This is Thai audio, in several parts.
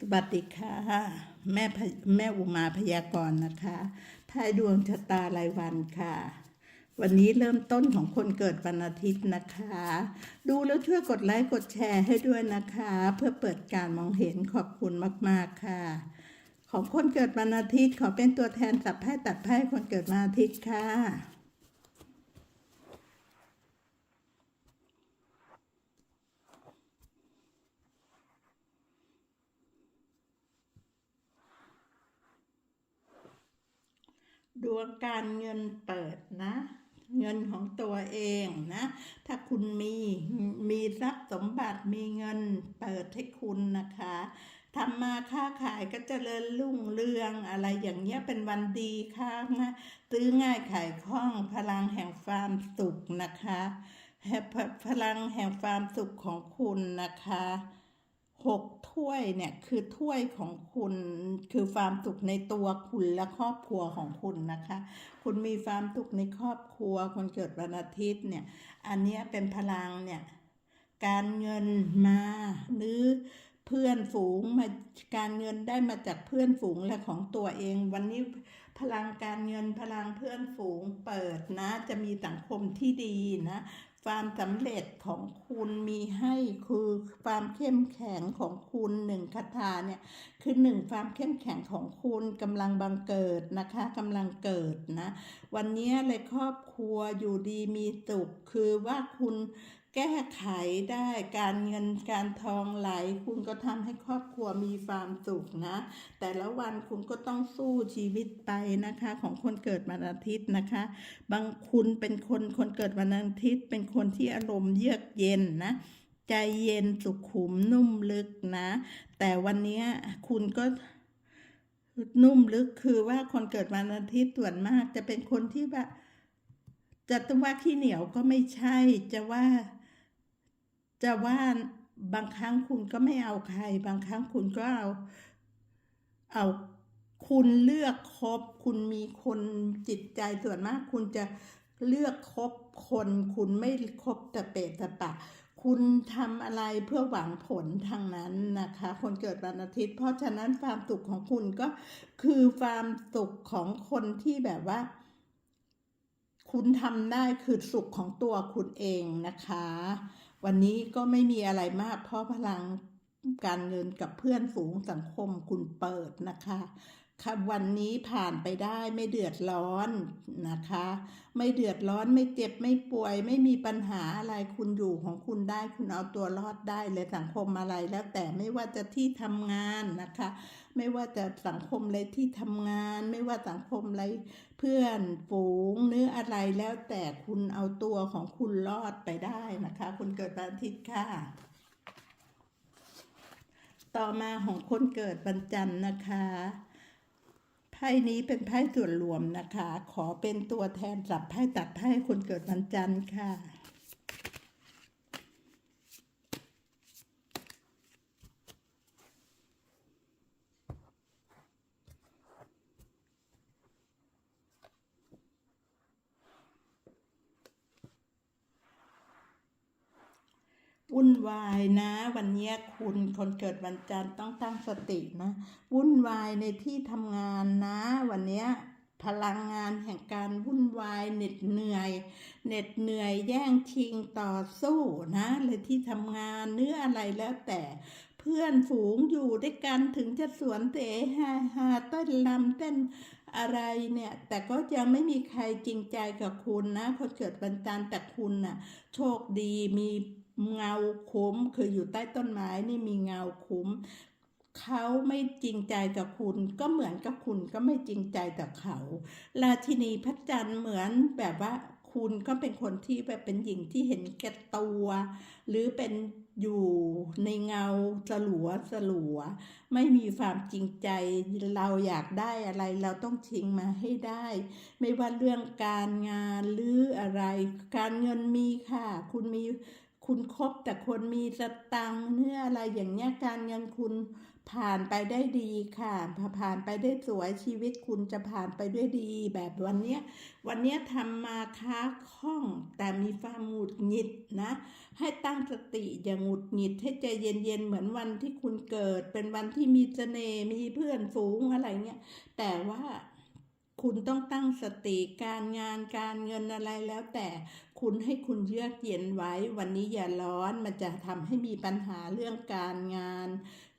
สวัสดีค่ะ แม่แม่อุมาพยากรณ์นะคะทายดวงชะตารายวันค่ะ วันนี้เริ่มต้นของคนเกิดวันอาทิตย์นะคะ ดูแล้วช่วยกดไลค์กดแชร์ให้ด้วยนะคะ เพื่อเปิดการมองเห็นขอบคุณมาก ๆ ค่ะ ของคนเกิดวันอาทิตย์ขอเป็นตัวแทนสับไพ่ตัดไพ่คนเกิดวันอาทิตย์ค่ะ ด วงการเงินเปิดนะ เงินของตัวเองนะ ถ้าคุณมีมีทรัพย์สมบัติมีเงินเปิดให้คุณนะคะทำมาค้าขายก็เจริญรุ่งเรืองอะไรอย่างเงี้ยเป็นวันดีค่ะนะซื้อง่ายขายคล่องพลังแห่งความสุขนะคะพลังแห่งความสุขของคุณนะคะ หกถ้วยเนี่ยคือถ้วยของคุณคือความสุขในตัวคุณและครอบครัวของคุณนะคะ คุณมีความสุขในครอบครัวคนเกิดวันอาทิตย์เนี่ย อันนี้เป็นพลังเนี่ย การเงินมาหรือเพื่อนฝูงมาการเงินได้มาจากเพื่อนฝูงและของตัวเอง วันนี้พลังการเงินพลังเพื่อนฝูงเปิดนะ จะมีสังคมที่ดีนะ ความสำเร็จของคุณมีให้คือความเข้มแข็งของคุณหนึ่งคาถาเนี่ยคือหนึ่งความเข้มแข็งของคุณกำลังบังเกิดนะคะกำลังเกิดนะ วันนี้เลยครอบครัวอยู่ดีมีสุขคือว่าคุณ แก้ไขได้การเงินการทองไหล คุณก็ทำให้ครอบครัวมีความสุขนะ แต่ละวันคุณก็ต้องสู้ชีวิตไปนะคะ ของคนเกิดวันอาทิตย์นะคะ บางคุณเป็นคนคนเกิดวันอาทิตย์ เป็นคนที่อารมณ์เยือกเย็นนะใจเย็นสุขุมนุ่มลึกนะ แต่วันนี้คุณก็นุ่มลึกคือว่าคนเกิดวันอาทิตย์ส่วนมากจะเป็นคนที่แบบจะต้องว่าขี้เหนียวก็ไม่ใช่จะว่า จะว่าบางครั้งคุณก็ไม่เอาใคร บางครั้งคุณก็เอา เอาคุณเลือกคบ คุณมีคนจิตใจส่วนมาก คุณจะเลือกคบคน คุณไม่คบแต่เปะแต่ปะ คุณทำอะไรเพื่อหวังผลทางนั้นนะคะ คนเกิดวันอาทิตย์ เพราะฉะนั้นความสุขของคุณก็คือความสุขของคนที่แบบว่า คุณทำได้คือสุขของตัวคุณเองนะคะ วันนี้ก็ไม่มีอะไรมากเพราะพลังการเงินกับเพื่อนฝูงสังคมคุณเปิดนะคะค่ะวันนี้ผ่านไปได้ไม่เดือดร้อนนะคะ ไม่เดือดร้อนไม่เจ็บไม่ป่วย ไม่มีปัญหาอะไรคุณอยู่ของคุณได้คุณเอาตัวรอดได้เลยสังคมอะไรแล้วแต่ไม่ว่าจะที่ทำงานนะคะ ไม่ว่าจะสังคมอะไรที่ทำงาน ไม่ว่าสังคมอะไรเพื่อนฝูงเนื้ออะไรแล้วแต่คุณเอาตัวของคุณรอดไปได้นะคะคุณเกิดวันอาทิตย์ค่ะต่อมาของคนเกิดวันจันทร์นะคะไพ่นี้เป็นไพ่ส่วนรวมนะคะ ขอเป็นตัวแทนจับไพ่ตัดไพ่คนเกิดวันจันทร์ค่ะ วุ่นวายนะ วันนี้คุณคนเกิดวันจันทร์ต้องตั้งสตินะ วุ่นวายในที่ทำงานนะ วันนี้พลังงานแห่งการวุ่นวายเหน็ดเหนื่อยเหน็ดเหนื่อยแย่งชิงต่อสู้นะเลยที่ทำงานเนื้ออะไรแล้วแต่เพื่อนฝูงอยู่ด้วยกันถึงจะสวนเตะฮาฮาเต้นลำเต้นอะไรเนี่ย แต่ก็ยังไม่มีใครจริงใจกับคุณนะคนเกิดวันจันทร์แต่คุณน่ะโชคดีมี เงาคุ้มคืออยู่ใต้ต้นไม้นี่มีเงาคุ้มเขาไม่จริงใจกับคุณก็เหมือนกับคุณก็ไม่จริงใจกับเขาราชินีพระจันทร์เหมือนแบบว่าคุณก็เป็นคนที่แบบเป็นหญิงที่เห็นแก่ตัว หรือเป็นอยู่ในเงาสลัวสลัว ไม่มีความจริงใจเราอยากได้อะไรเราต้องชิงมาให้ได้ ไม่ว่าเรื่องการงานหรืออะไร การเงินมีค่ะ คุณมี คุณคบแต่คนมีสตังค์เนื้ออะไรอย่างเงี้ยการเงินคุณผ่านไปได้ดีค่ะ ผ่านไปได้สวยชีวิตคุณจะผ่านไปด้วยดี แบบวันเนี้ยวันเนี้ยทำมาค้าคล่องแต่มีความหงุดหงิดนะ ให้ตั้งสติอย่างหงุดหงิดให้ใจเย็นๆเหมือนวันที่คุณเกิด เป็นวันที่มีเสน่ห์มีเพื่อนฝูงอะไรเงี้ยแต่ว่าคุณต้องตั้งสติการงานการเงินอะไรแล้วแต่คุณให้คุณเยือกเย็นไว้ วันนี้อย่าร้อนมันจะทำให้มีปัญหาเรื่องการงาน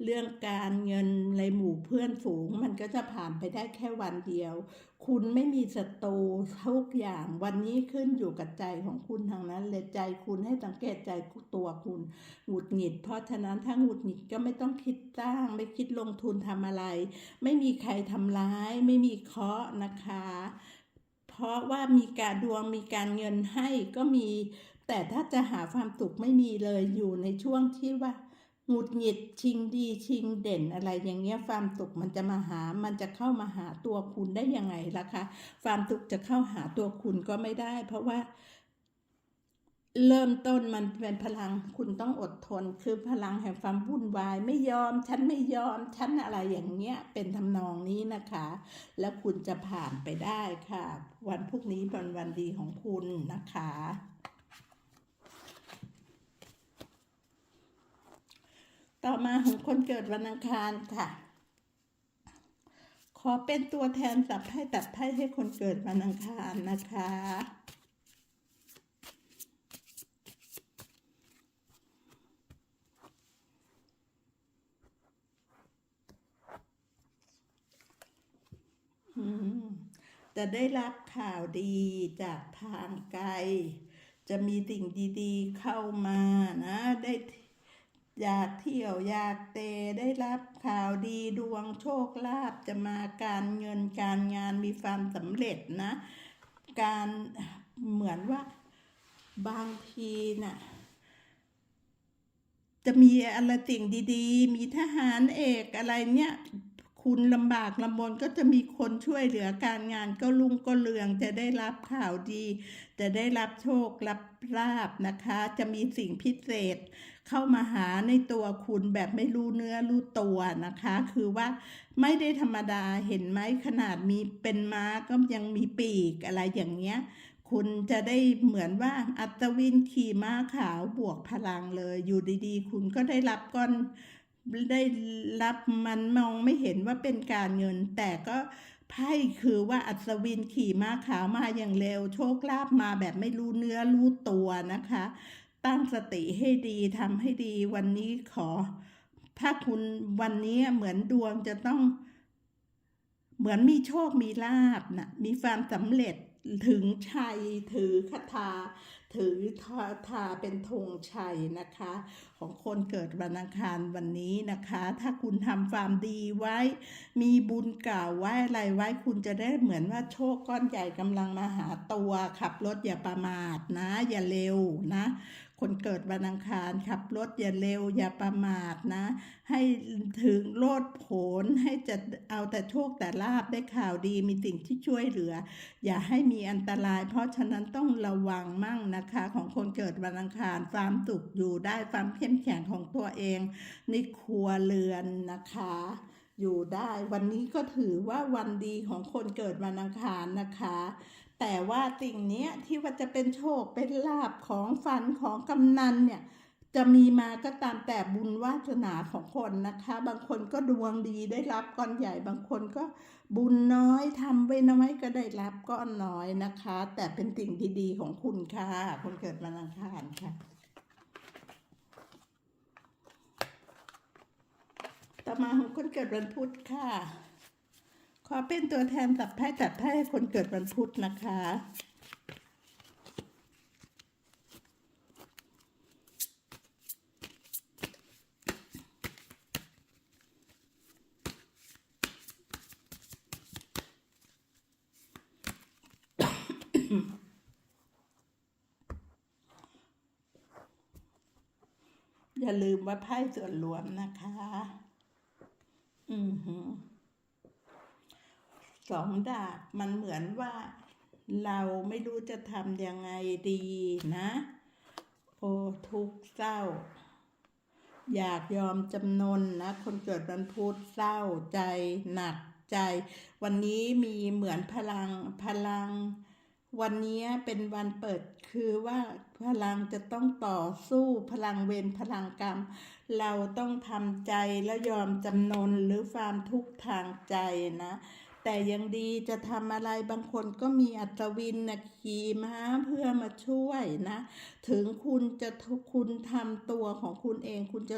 เรื่องการเงินในหมู่เพื่อนฝูง มันก็จะผ่านไปได้แค่วันเดียว คุณไม่มีศัตรูทุกอย่างวันนี้ขึ้นอยู่กับใจของคุณทางนั้นเลยใจคุณให้สังเกตใจตัวคุณหงุดหงิด เพราะฉะนั้นถ้าหงุดหงิดก็ไม่ต้องคิดสร้างไม่คิดลงทุนทำอะไร ไม่มีใครทำร้าย ไม่มีเคาะนะคะ เพราะว่ามีการดวงมีการเงินให้ก็มี แต่ถ้าจะหาความสุขไม่มีเลยอยู่ในช่วงที่ว่าหงุดหงิดชิงดีชิงเด่นอะไรอย่างเงี้ยความสุขมันจะมาหา มันจะเข้ามาหาตัวคุณได้ยังไงล่ะคะความสุขจะเข้าหาตัวคุณก็ไม่ได้ เพราะว่า เริ่มต้นมันเป็นพลังคุณต้องอดทน คือพลังแห่งความวุ่นวายไม่ยอม ฉันไม่ยอม ฉันอะไรอย่างเงี้ยเป็นทำนองนี้นะคะ แล้วคุณจะผ่านไปได้ค่ะ วันพรุ่งนี้เป็นวันดีของคุณนะคะ ต่อมาของคนเกิดวันอังคารค่ะ ขอเป็นตัวแทนสับไพ่ตัดไพ่ให้คนเกิดวันอังคารนะคะ อืม จะได้รับข่าวดีจากทางไกล จะมีสิ่งดีๆเข้ามานะ ได้อยากเที่ยวอยากเตะได้รับข่าวดีดวงโชคลาภจะมาการเงินการงานมีความสำเร็จนะ การเหมือนว่าบางทีน่ะจะมีอะไรสิ่งดีๆ มีทหารเอกอะไรเนี่ย คุณลำบากลำบนก็จะมีคนช่วยเหลือการงานก็ลุ่งก็เรืองจะได้รับข่าวดี จะได้รับโชครับลาบนะคะ จะมีสิ่งพิเศษ เข้ามาหาในตัวคุณแบบไม่รู้เนื้อรู้ตัวนะคะ คือว่าไม่ได้ธรรมดาเห็นไหมขนาดมีเป็นม้าก็ยังมีปีกอะไรอย่างเงี้ยคุณจะได้เหมือนว่าอัศวินขี่ม้าขาวบวกพลังเลย อยู่ดีๆ คุณก็ได้รับก้อน ได้รับมันมองไม่เห็นว่าเป็นการเงิน แต่ก็ไพ่คือว่าอัศวินขี่ม้าขาวมาอย่างเร็ว โชคลาภมาแบบไม่รู้เนื้อรู้ตัวนะคะ ตั้งสติให้ดีทำให้ดีวันนี้ขอ ถ้าคุณวันนี้เหมือนดวงจะต้อง เหมือนมีโชคมีลาบนะมีความสำเร็จถึงชัยถือคาถา ถือทาทาเป็นธงชัยนะคะ ของคนเกิดวันอังคารวันนี้นะคะ ถ้าคุณทำความดีไว้ มีบุญกล่าวไว้อะไรไว้ คุณจะได้เหมือนว่าโชคก้อนใหญ่กำลังมาหาตัวขับรถอย่าประมาทนะ อย่าเร็วนะ คนเกิดวันอังคารขับรถอย่าเร็วอย่าประมาทนะ ให้ถึงโลดโผนให้จะเอาแต่โชคแต่ลาบได้ข่าวดีมีสิ่งที่ช่วยเหลือ อย่าให้มีอันตราย เพราะฉะนั้นต้องระวังมั่งนะคะ ของคนเกิดวันอังคารความสุขอยู่ได้ความเข้มแข็งของตัวเองในครัวเรือนนะคะอยู่ได้วันนี้ก็ถือว่าวันดีของคนเกิดวันอังคารนะคะ แต่ว่าสิ่งนี้ที่ว่าจะเป็นโชคเป็นลาบของฝันของกำนันเนี่ยจะมีมาก็ตามแต่บุญวาสนาของคนนะคะ บางคนก็ดวงดีได้รับก้อนใหญ่ บางคนก็บุญน้อยทำไว้น้อยก็ได้รับก้อนน้อยนะคะ แต่เป็นสิ่งดีๆของคุณค่ะคนเกิดวันอังคารค่ะต่อมาของคนเกิดวันพุธค่ะ ขอเป็นตัวแทนจับไพ่จัดไพ่คนเกิดวันพุธนะคะ อย่าลืมว่าไพ่ส่วนรวมนะคะ อือหือ สองดาบมันเหมือนว่าเราไม่รู้จะทำยังไงดีนะ โอ้ทุกเศร้า อยากยอมจำนนนะ คนเกิดวันพุธเศร้าใจหนักใจ วันนี้มีเหมือนพลังพลัง วันนี้เป็นวันเปิดคือว่าพลังจะต้องต่อสู้พลังเวรพลังกรรม เราต้องทำใจและยอมจำนนหรือความทุกข์ทางใจนะ แต่ยังดีจะทำอะไรบางคนก็มีอัศวินนะขี่ม้าเพื่อมาช่วยนะ ถึงคุณจะคุณทำตัวของคุณเอง คุณจะ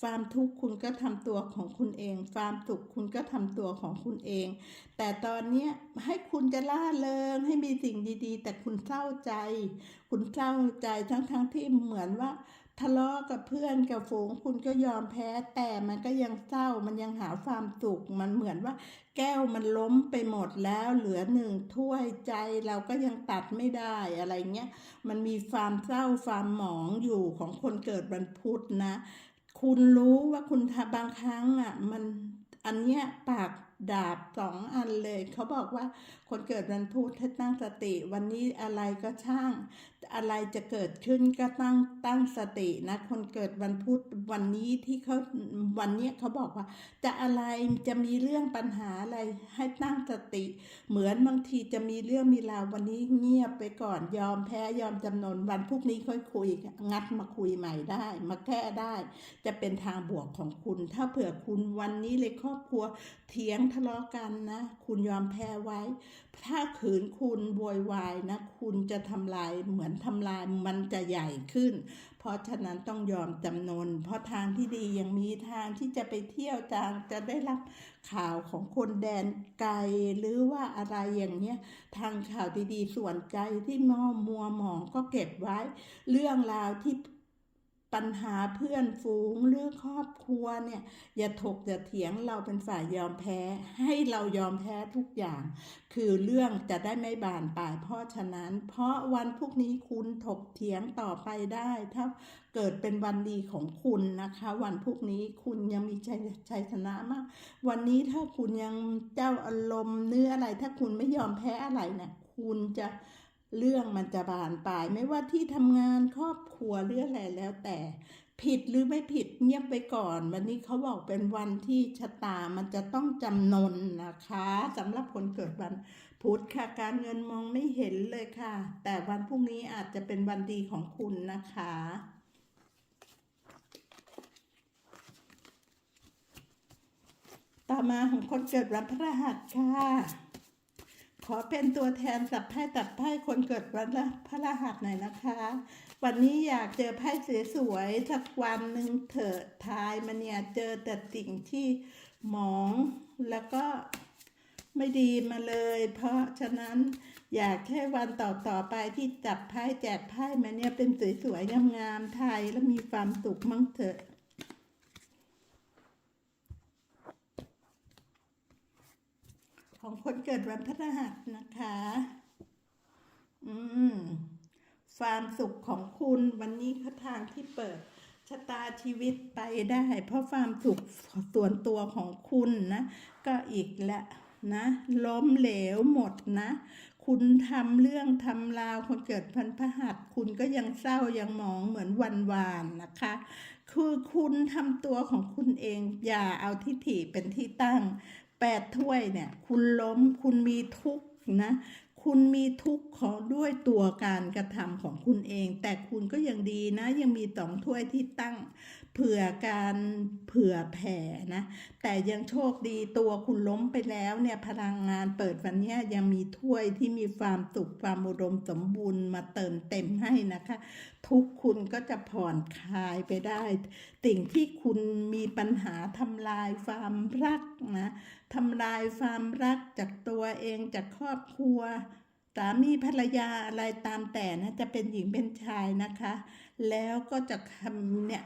ความทุกข์คุณก็ทำตัวของคุณเองความสุขคุณก็ทำตัวของคุณเอง แต่ตอนนี้ให้คุณจะล่าเริงให้มีสิ่งดีๆ แต่คุณเศร้าใจ คุณเศร้าใจทั้งๆที่เหมือนว่า ทะเลาะกับเพื่อนกับฝูงคุณก็ยอมแพ้ แต่มันก็ยังเศร้ามันยังหาความสุขมันเหมือนว่า แก้วมันล้มไปหมดแล้วเหลือหนึ่งถ้วยใจเราก็ยังตัดไม่ได้อะไรเงี้ยมันมีความเศร้าความหมองอยู่ของคนเกิดวันพุธนะ คุณรู้ว่าคุณทบางครั้งอะ มันอันเนี้ยปาก ดาบสองอันเลยเขาบอกว่าคนเกิดวันพุธให้ตั้งสติ วันนี้อะไรก็ช่าง อะไรจะเกิดขึ้นก็ตั้งตั้งสตินะคนเกิดวันพุธวันนี้ที่เขาวันเนี้ยเขาบอกว่า จะอะไรจะมีเรื่องปัญหาอะไรให้ตั้งสติ เหมือนบางทีจะมีเรื่องมีราววันนี้เงียบไปก่อนยอมแพ้ยอมจำนนวันพรุ่งนี้ค่อยคุยงัดมาคุยใหม่ได้ มาแก้ได้ จะเป็นทางบวกของคุณ ถ้าเผื่อคุณวันนี้เลยครอบครัวเถียงทะเลาะกันนะ คุณยอมแพ้ไว้ ถ้าขืนคุณโวยวายนะ คุณจะทำลายเหมือนทำลายมันจะใหญ่ขึ้น เพราะฉะนั้นต้องยอมจำนน เพราะทางที่ดียังมีทางที่จะไปเที่ยวจางจะได้รับข่าวของคนแดนไกลหรือว่าอะไรอย่างเนี้ยทางข่าวดีๆส่วนใจที่มอมัวหมองก็เก็บไว้ เรื่องราวที่ ปัญหาเพื่อนฝูงหรือครอบครัวเนี่ยอย่าถกอย่าเถียงเราเป็นฝ่ายยอมแพ้ ให้เรายอมแพ้ทุกอย่าง คือเรื่องจะได้ไม่บานปลายเพราะฉะนั้น เพราะวันพวกนี้คุณถกเถียงต่อไปได้ ถ้าเกิดเป็นวันดีของคุณนะคะ วันพวกนี้คุณยังมีชัยชัยชนะมาก วันนี้ถ้าคุณยังเจ้าอารมณ์เนื้ออะไร ถ้าคุณไม่ยอมแพ้อะไรเนี่ยคุณจะ เรื่องมันจะบานปลายไม่ว่าที่ทำงานครอบครัวหรืออะไรแล้วแต่ ผิดหรือไม่ผิดเงียบไปก่อน วันนี้เขาบอกเป็นวันที่ชะตามันจะต้องจำนนนะคะสำหรับคนเกิดวันพุธค่ะการเงินมองไม่เห็นเลยค่ะ แต่วันพรุ่งนี้อาจจะเป็นวันดีของคุณนะคะต่อมาของคนเกิดวันพฤหัสค่ะ ขอเป็นตัวแทนสับไพ่ตัดไพ่คนเกิดวันพฤหัสหน่อยนะคะ วันนี้อยากเจอไพ่สวยๆสักวันหนึ่งเถิดทายมันเนี่ยเจอแต่สิ่งที่หมองแล้วก็ไม่ดีมาเลย เพราะฉะนั้นอยากแค่วันต่อต่อๆไปที่จับไพ่แจกไพ่มาเนี่ยเป็นสวยๆงามๆไทยแล้วมีความสุขมั่งเถอะ ของคนเกิดวันพฤหัสนะคะ อืมความสุขของคุณวันนี้เขาทางที่เปิดชะตาชีวิตไปได้ เพราะความสุขส่วนตัวของคุณนะ ก็อีกและนะ ล้มเหลวหมดนะ คุณทำเรื่องทำราวคนเกิดพันพหัส คุณก็ยังเศร้ายังมองเหมือนวันวานนะคะ คือคุณทำตัวของคุณเองอย่าเอาทิฐิเป็นที่ตั้ง แปดถ้วยเนี่ย คุณล้มคุณมีทุกข์นะคุณมีทุกข์ของด้วยตัวการกระทำของคุณเอง แต่คุณก็ยังดีนะ ยังมีสองถ้วยที่ตั้งเผื่อการเผื่อแผ่นะ แต่ยังโชคดีตัวคุณล้มไปแล้วเนี่ยพลังงานเปิดวันนี้ยยังมีถ้วยที่มีความสุขความอุดมสมบูรณ์มาเติมเต็มให้นะคะ ทุกคุณก็จะผ่อนคลายไปได้ สิ่งที่คุณมีปัญหาทำลายความรักนะทำลายความรักจากตัวเองจากครอบครัวสามีภรรยาอะไรตามแต่นะจะเป็นหญิงเป็นชายนะคะ แล้วก็จะทำเนี่ย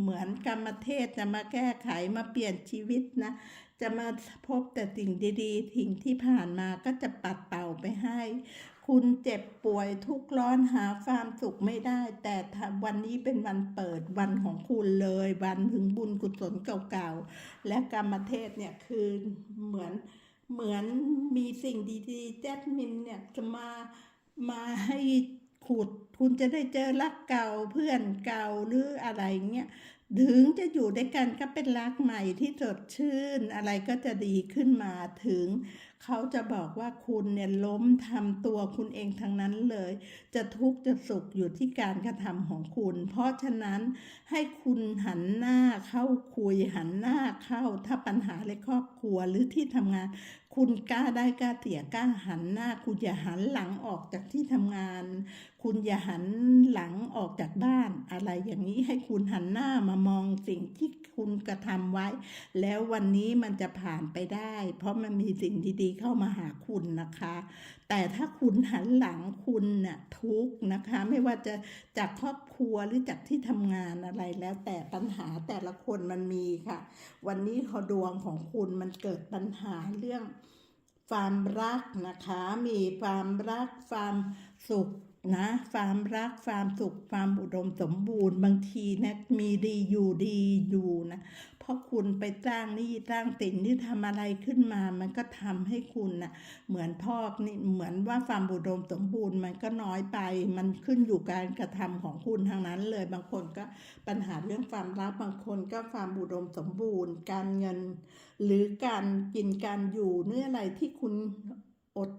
เหมือนกรรมเทศจะมาแก้ไขมาเปลี่ยนชีวิตนะ จะมาพบแต่สิ่งดีๆสิ่งที่ผ่านมาก็จะปัดเป่าไปให้ คุณเจ็บป่วยทุกข์ร้อนหาความสุขไม่ได้ แต่วันนี้เป็นวันเปิดวันของคุณเลย วันถึงบุญกุศลเก่าๆ และกรรมเทศเนี่ยคือเหมือนเหมือนมีสิ่งดีๆแจ๊ดมินเนี่ยจะมามาให้ขุด คุณจะได้เจอรักเก่าเพื่อนเก่าหรืออะไรเงี้ยถึงจะอยู่ด้วยกันก็เป็นรักใหม่ที่สดชื่น อะไรก็จะดีขึ้นมาถึง เขาจะบอกว่าคุณเนี่ยล้มทำตัวคุณเองทั้งนั้นเลย จะทุกข์จะสุขอยู่ที่การกระทำของคุณ เพราะฉะนั้นให้คุณหันหน้าเข้าคุยหันหน้าเข้าถ้าปัญหาในครอบครัวหรือที่ทำงาน คุณกล้าได้กล้าเตี่ยกล้าหันหน้า คุณอย่าหันหลังออกจากที่ทำงาน คุณอย่าหันหลังออกจากบ้าน อะไรอย่างนี้ให้คุณหันหน้ามามองสิ่งที่คุณกระทำไว้ แล้ววันนี้มันจะผ่านไปได้ เพราะมันมีสิ่งดีๆเข้ามาหาคุณนะคะ แต่ถ้าคุณหันหลังคุณน่ะทุกนะคะ ไม่ว่าจะจากครอบครัวหรือจากที่ทำงานอะไรแล้ว แต่ปัญหาแต่ละคนมันมีค่ะ วันนี้ขอดวงของคุณมันเกิดปัญหาเรื่องความรักนะคะ มีความรักความสุข นะความรักความสุขความอุดมสมบูรณ์ บางทีนะมีดีอยู่ดีอยู่นะเพราะคุณไปสร้างนี่สร้างติ่นที่ทำอะไรขึ้นมา มันก็ทำให้คุณนะเหมือนพอกนี่เหมือนว่าความอุดมสมบูรณ์ มันก็น้อยไป มันขึ้นอยู่การกระทำของคุณทางนั้นเลย บางคนก็ปัญหาเรื่องความรักบางคนก็ความอุดมสมบูรณ์ การเงิน หรือการกินการอยู่เนื้ออะไรที่คุณอด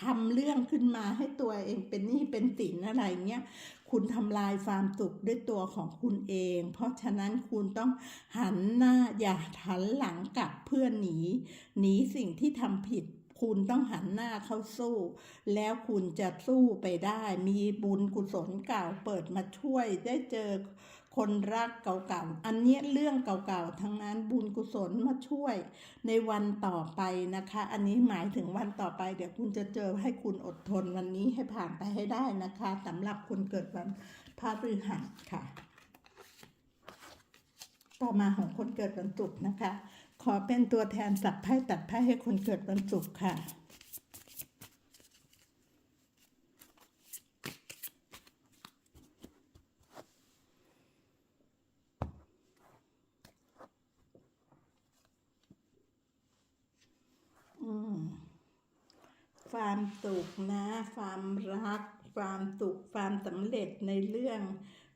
ทำเรื่องขึ้นมาให้ตัวเองเป็นหนี้เป็นสินอะไรเงี้ย คุณทำลายความสุขด้วยตัวของคุณเอง เพราะฉะนั้นคุณต้องหันหน้าอย่าหันหลังกลับเพื่อหนี หนีสิ่งที่ทำผิด คุณต้องหันหน้าเข้าสู้ แล้วคุณจะสู้ไปได้ มีบุญกุศลเก่าเปิดมาช่วยได้เจอ คนรักเก่าๆ อันเนี้ยเรื่องเก่าๆ ทั้งนั้นบุญกุศลมาช่วยในวันต่อไปนะคะ อันนี้หมายถึงวันต่อไป เดี๋ยวคุณจะเจอให้คุณอดทนวันนี้ให้ผ่านไปให้ได้นะคะสำหรับคนเกิดวันพฤหัสค่ะ ต่อมาของคนเกิดวันศุกร์นะคะ ขอเป็นตัวแทนสับไพ่ตัดไพ่ให้คนเกิดวันศุกร์ค่ะ อืม ความสุขนะ ความรัก ความสุข ความสำเร็จในเรื่อง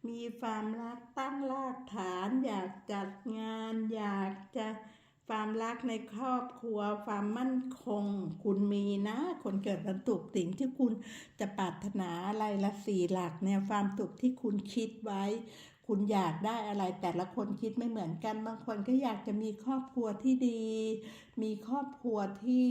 มีความรักตั้งรากฐาน อยากจัดงาน อยากจะความรักในครอบครัว ความมั่นคง คุณมีนะ คนเกิดวันศุกร์สิ่งที่คุณจะปรารถนาอะไรละสี่หลักเนี่ยความสุขที่คุณคิดไว้ คุณอยากได้อะไรแต่ละคนคิดไม่เหมือนกัน บางคนก็อยากจะมีครอบครัวที่ดี มีครอบครัวที่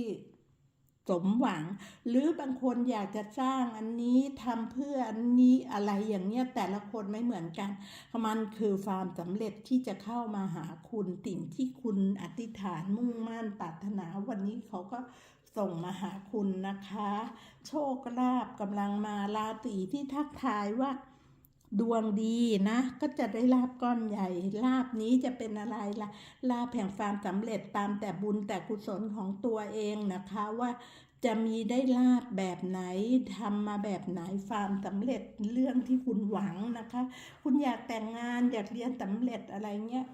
สมหวัง หรือบางคนอยากจะสร้างอันนี้ทำเพื่ออันนี้อะไรอย่างเนี้ยแต่ละคนไม่เหมือนกัน มันคือความสำเร็จที่จะเข้ามาหาคุณสิ่งที่คุณอธิษฐานมุ่งมั่นปรารถนาวันนี้เขาก็ส่งมาหาคุณนะคะ โชคลาภกำลังมาราตีที่ทักทายว่า ดวงดีนะ ก็จะได้ลาบก้อนใหญ่ ลาบนี้จะเป็นอะไรล่ะ ลาบแห่งความสำเร็จตามแต่บุญแต่กุศลของตัวเองนะคะว่าจะมีได้ลาบแบบไหนทำมาแบบไหนความสำเร็จเรื่องที่คุณหวังนะคะ คุณอยากแต่งงานอยากเรียนสำเร็จอะไรเงี้ย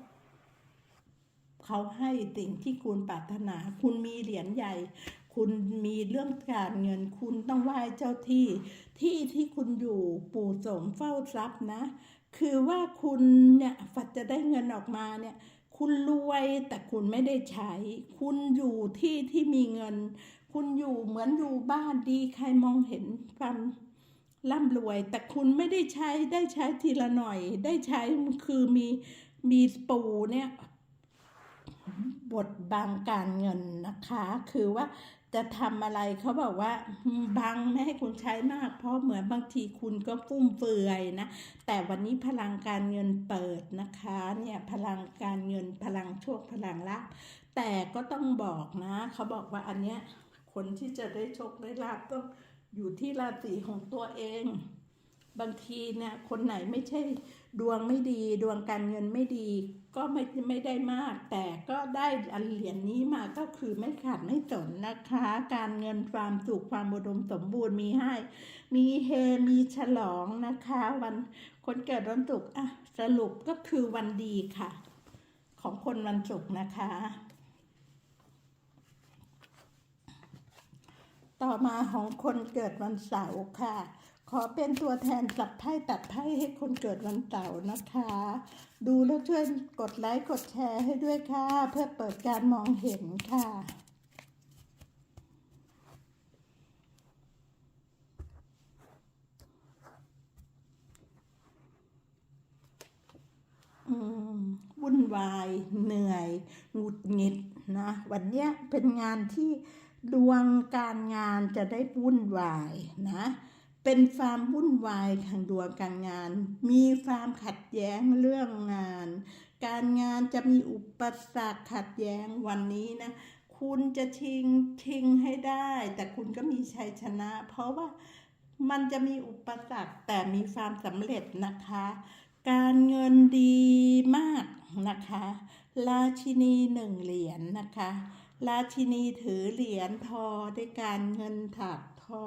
เขาให้สิ่งที่คุณปรารถนา คุณมีเหรียญใหญ่ คุณมีเรื่องการเงินคุณต้องไหว้เจ้าที่ ที่ที่คุณอยู่ปู่สมเฝ้าทรัพย์นะ คือว่าคุณเนี่ยฝัดจะได้เงินออกมาเนี่ย คุณรวยแต่คุณไม่ได้ใช้ คุณอยู่ที่ที่มีเงิน คุณอยู่เหมือนอยู่บ้านดีใครมองเห็นความร่ำรวย แต่คุณไม่ได้ใช้ได้ใช้ทีละหน่อย ได้ใช้คือมีมีปูเนี่ยบทบังการเงินนะคะ คือว่า จะทำอะไรเขาบอกว่าบังไม่ให้คุณใช้มาก เพราะเหมือนบางทีคุณก็ฟุ่มเฟือยนะ แต่วันนี้พลังการเงินเปิดนะคะเนี่ยพลังการเงินพลังโชคพลังลักแต่ก็ต้องบอกนะเขาบอกว่าอันเนี้ยคนที่จะได้โชคได้ลาบต้องอยู่ที่ราศีของตัวเอง บางทีเนี่ยคนไหนไม่ใช่ดวงไม่ดี ดวงการเงินไม่ดี ก็ไม่ไม่ได้มาก แต่ก็ได้อันเหรียญนี้มาก็คือไม่ขาดไม่จนนะคะ การเงินความสุขความอุดมสมบูรณ์มีให้ มีเฮมีฉลองนะคะ วันคนเกิดวันศุกร์อะสรุปก็คือวันดีค่ะ ของคนวันศุกร์นะคะ ต่อมาของคนเกิดวันเสาร์ค่ะ ขอเป็นตัวแทนสับไพ่ตัดไพ่ให้คนเกิดวันเสาร์นะคะ ดูแล้วช่วยกดไลค์กดแชร์ให้ด้วยค่ะ เพื่อเปิดการมองเห็นค่ะอืมวุ่นวายเหนื่อยหงุดหงิดนะ วันเนี้ยเป็นงานที่ดวงการงานจะได้วุ่นวายนะ เป็นความวุ่นวายทางดวงการงาน มีความขัดแย้งเรื่องงาน การงานจะมีอุปสรรคขัดแย้งวันนี้นะ คุณจะชิงชิงให้ได้ แต่คุณก็มีชัยชนะ เพราะว่ามันจะมีอุปสรรคแต่มีความสำเร็จนะคะ การเงินดีมากนะคะ ราชินีหนึ่งเหรียญนะคะ ราชินีถือเหรียญทอด้วยการเงินถักทอ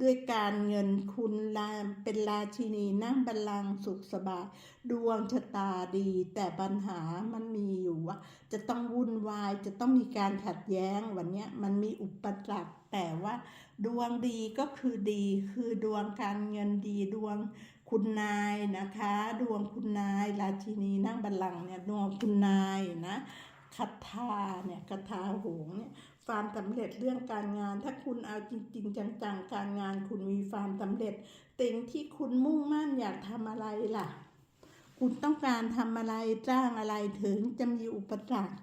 ด้วยการเงินคุณลาเป็นราชินีนั่งบัลลังก์สุขสบายดวงชะตาดี แต่ปัญหามันมีอยู่ว่า จะต้องวุ่นวายจะต้องมีการขัดแย้งวันนี้มันมีอุปสรรคแต่ว่าดวงดีก็คือดี คือดวงการเงินดีดวงคุณนายนะคะ ดวงคุณนาย ราชินีนั่งบัลลังก์เนี่ยดวงคุณนายนะคาถาเนี่ยคาถาหงเนี่ย ความสำเร็จเรื่องการงาน ถ้าคุณเอาจริง ๆ จังๆ การงานคุณมีความสำเร็จสิ่งที่คุณมุ่งมั่นอยากทำอะไรล่ะ คุณต้องการทำอะไรจ้างอะไรถึงจะมีอุปสรรค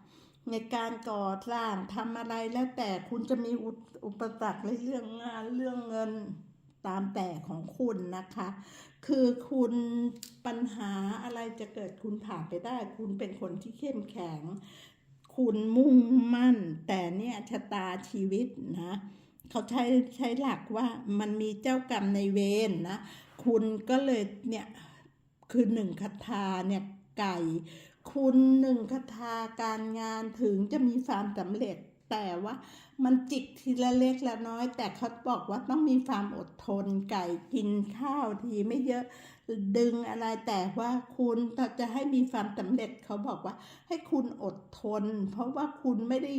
ในการก่อสร้างทำอะไรแล้วแต่คุณจะมีอุปสรรคในเรื่องงานเรื่องเงินตามแต่ของคุณนะคะ คือคุณปัญหาอะไรจะเกิดคุณผ่านไปได้ คุณเป็นคนที่เข้มแข็ง คุณมุ่งมั่น แต่เนี่ยชะตาชีวิตนะเขาใช้ใช้หลักว่ามันมีเจ้ากรรมในเวรนะคุณก็เลยเนี่ยคือหนึ่งคาถาเนี่ยไก่ คุณหนึ่งคาถาการงานถึงจะมีความสำเร็จ แต่ว่ามันจิกทีละเล็กละน้อย แต่เขาบอกว่าต้องมีความอดทนไก่กินข้าวทีไม่เยอะ ดึงอะไรแต่ว่าคุณถ้าจะให้มีความสำเร็จเขาบอกว่า ให้คุณอดทน เพราะว่าคุณไม่ได้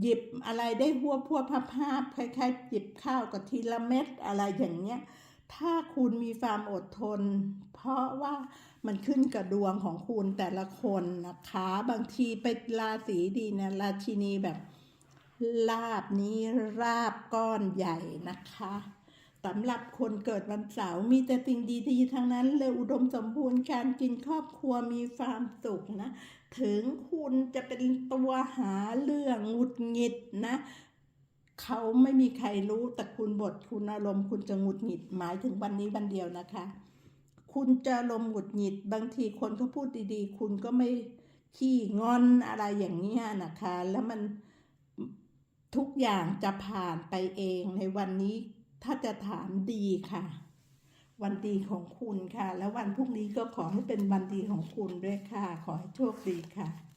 หยิบอะไรได้หัวพัวพับภาพคล้ายๆหยิบข้าวกับทีละเม็ดอะไรอย่างเงี้ยถ้าคุณมีความอดทน เพราะว่ามันขึ้นกับดวงของคุณแต่ละคนนะคะ บางทีไปราศีดีเนะราชินีแบบลาบนี้ราบก้อนใหญ่นะคะ สำหรับคนเกิดวันเสาร์มีแต่สิ่งดีๆทั้งนั้นเลยอุดมสมบูรณ์การกินครอบครัวมีความสุขนะ ถึงคุณจะเป็นตัวหาเรื่องหงุดหงิดนะเขาไม่มีใครรู้แต่คุณบทคุณอารมณ์คุณจะหงุดหงิดหมายถึงวันนี้วันเดียวนะคะ คุณจะอารมหงุดหงิดบางทีคนเขาพูดดีๆ คุณก็ไม่ขี้งอนอะไรอย่างเงี้ยนะคะ แล้วมันทุกอย่างจะผ่านไปเองในวันนี้ ถ้าจะถามดีค่ะ วันดีของคุณค่ะ แล้ววันพรุ่งนี้ก็ขอให้เป็นวันดีของคุณด้วยค่ะ ขอให้โชคดีค่ะ